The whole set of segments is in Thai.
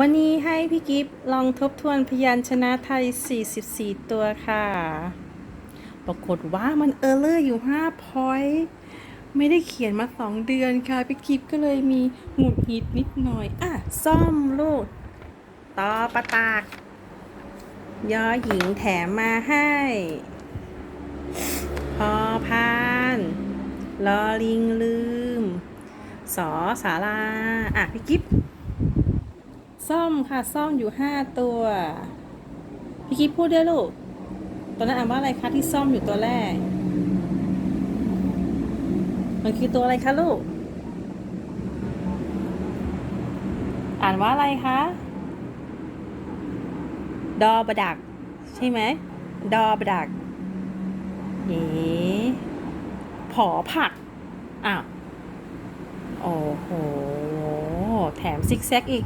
วันนี้ให้พี่กิฟลองทบทวนพยัญชนะไทย 44 ตัวค่ะ ปรากฏว่ามันเออร์เลอร์อยู่5พอยต์ไม่ได้เขียนมา 2 เดือนค่ะ พี่กิฟก็เลยมีหงุดหงิดนิดหน่อย อะ ซ่อมลูกต่อประตากยอหญิงแถมมาให้ พอพานลอลิงลืม สอสาราอะ พี่กิฟ ซ่อมค่ะ ซ่อมอยู่ห้าตัว พี่กิ๊พูดได้วยลูกตอนนั้นอ่านว่าอะไรคะที่ซ่อมอยู่ตัวแรก มันคือตัวอะไรคะลูก อ่านว่าอะไรคะ ดอประดัก ใช่ไหม ดอประดักเอ๋ผอผัก อ้าว โอ้โห แถมซิกแซกอีก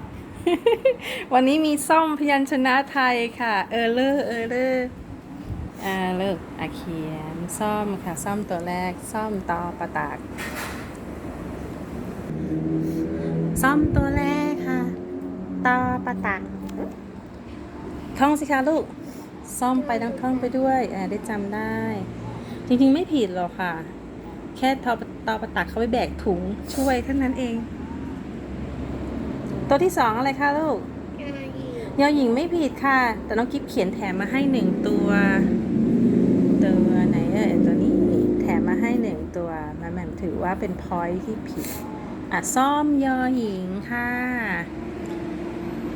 วันนี้มีซ่อมพยัญชนะไทยค่ะ เออเลอร์เออเลอร์อ่าเลิกอะเขียนซ่อมค่ะ ซ่อมตัวแรก ซ่อมตอประตาก ซ่อมตัวแรกค่ะตอประตักท่องสิคะลูก ซ่อมไปทั้งท่องไปด้วยอ่าได้จำได้ จริงๆไม่ผิดหรอกค่ะ แค่ทอตอประตักเขาไปแบกถุงช่วยเท่านั้นเอง ตัวที่สองอะไรคะลูกยอหญิงไม่ผิดค่ะ แต่น้องกิฟเขียนแถมมาให้หนึ่งตัว ตัวไหนเอ่ยตัวนี้แถมมาให้หนึ่งตัวมันมันถือว่าเป็นพอยที่ผิดอะซ่อมยอหญิงค่ะ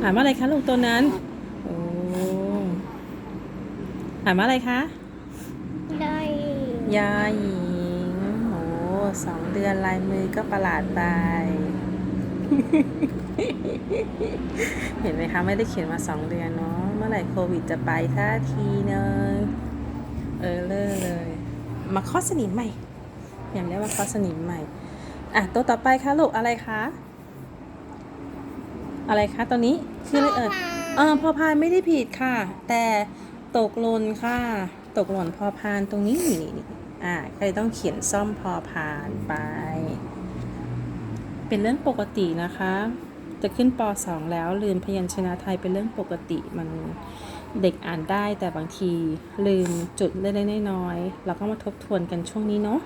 อ่านว่าอะไรคะลูกตัวนั้นโอ้อ่านว่าอะไรคะได้ยอหญิงโอ้สองเดือนลายมือก็ประหลาดไป เห็นไหมคะ ไม่ได้เขียนมาสองเดือนเนาะเมื่อไหร่โควิดจะไปท่าทีเนยเออเลอเลย มาเคอสนิมใหม่อย่างเรียกว่าเคอสนิมใหม่ อะ ตัวต่อไปคะลูกอะไรคะ อะไรคะตัวนี้ชื่ออะไรเอ่ยเออพอพานไม่ได้ผิดค่ะ แต่ตกหล่นค่ะ ตกหล่นพอพานตรงนี้นี่นี่อ่าก็เลยต้องเขียนซ่อมพอพานไป เป็นเรื่องปกตินะคะ จะขึ้นป .2 แล้วลืมพยัญชนะไทยเป็นเรื่องปกติมันเด็กอ่านได้แต่บางทีลืมจุดเล็กๆน้อยๆเราก็มาทบทวนกันช่วงนี้เนาะ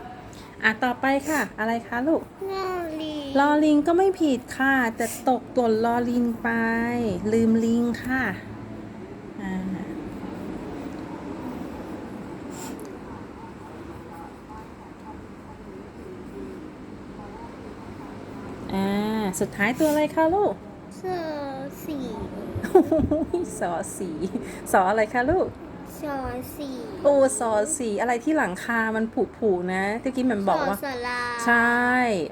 อะต่อไปค่ะ อะไรคะลูกนอลีลอลิงก็ไม่ผิดค่ะ แต่ตกหล่นลอลิงไป ลืมลิงค่ะอ่าอ่า สุดท้ายตัวอะไรคะลูกเซอร์สีโอ้โหสอสีสออะไรคะลูกชอสีโอ้สอสีอะไรที่หลังคา มันผุผุๆนะที่กี้มันบอกว่าสอสลาใช่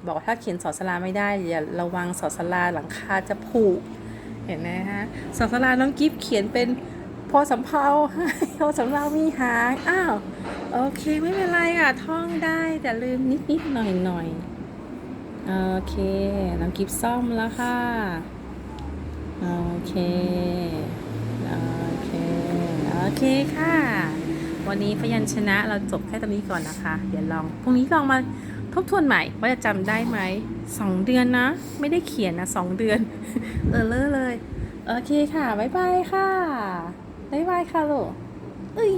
บอกว่าถ้าเขียนสอสลาไม่ได้อย่าระวังสอสลาหลังคาจะผุเห็นไหมฮะสอสลาน้องกิฟเขียนเป็นพอสำเพาพอสำเรามีหางอ้าวโอเคไม่เป็นไรอะท่องได้แต่ลืมนิดนิดๆหน่อยหน่อยๆ โอเคน้องกิฟซ่อมแล้วค่ะ โอเค โอเค โอเคค่ะ วันนี้พยัญชนะเราจบแค่ตรงนี้ก่อนนะคะ เดี๋ยวลอง พรุ่งนี้ลองมาทบทวนใหม่ ว่าจะจำได้ไหม สองเดือนนะ ไม่ได้เขียนนะสองเดือน เออเลอเลย โอเคค่ะ บ๊ายบายค่ะ บ๊ายบายค่ะลูกเอ้ย